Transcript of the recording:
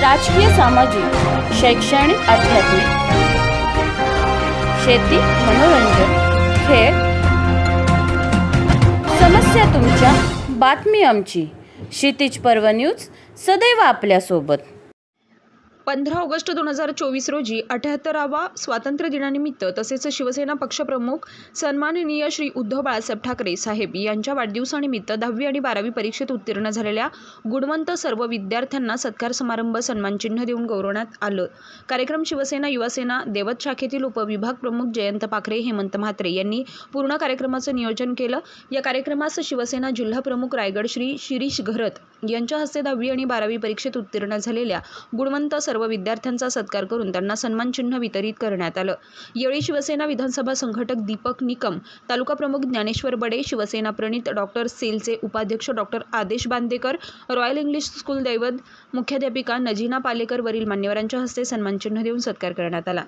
राजकीय सामाजिक शैक्षणिक आध्यात्मिक. शेती मनोरंजन खेळ. समस्या तुमच्या बातमी आमची. क्षितिज पर्व न्यूज सदैव आपल्यासोबत. पंधरा ऑगस्ट दोन हजार चोवीस रोजी अठ्याहत्तरावा स्वातंत्र्य दिनानिमित्त तसेच शिवसेना पक्षप्रमुख सन्माननीय श्री उद्धव बाळासाहेब ठाकरे साहेब यांच्या वाढदिवसानिमित्त दहावी आणि बारावी परीक्षेत उत्तीर्ण झालेल्या गुणवंत सर्व विद्यार्थ्यांना सत्कार समारंभ सन्मानचिन्ह देऊन गौरवण्यात आलं. कार्यक्रम शिवसेना युवासेना देवत शाखेतील उपविभाग प्रमुख जयंत पाखरे हेमंत म्हात्रे यांनी पूर्ण कार्यक्रमाचं नियोजन केलं. या कार्यक्रमास शिवसेना जिल्हा प्रमुख रायगड श्री शिरीष घरत यांच्या हस्ते दहावी आणि बारावी परीक्षेत उत्तीर्ण झालेल्या गुणवंत सर्व विद्यार्थ्यांचा सत्कार करून त्यांना सन्मानचिन्ह वितरित करण्यात आलं. यावेळी शिवसेना विधानसभा संघटक दीपक निकम तालुका प्रमुख ज्ञानेश्वर बडे शिवसेना प्रणित डॉक्टर सेलचे उपाध्यक्ष डॉक्टर आदेश बांदेकर रॉयल इंग्लिश स्कूल दैवत मुख्याध्यापिका नजीना पालेकर वरील मान्यवरांच्या हस्ते सन्मानचिन्ह देऊन सत्कार करण्यात आला.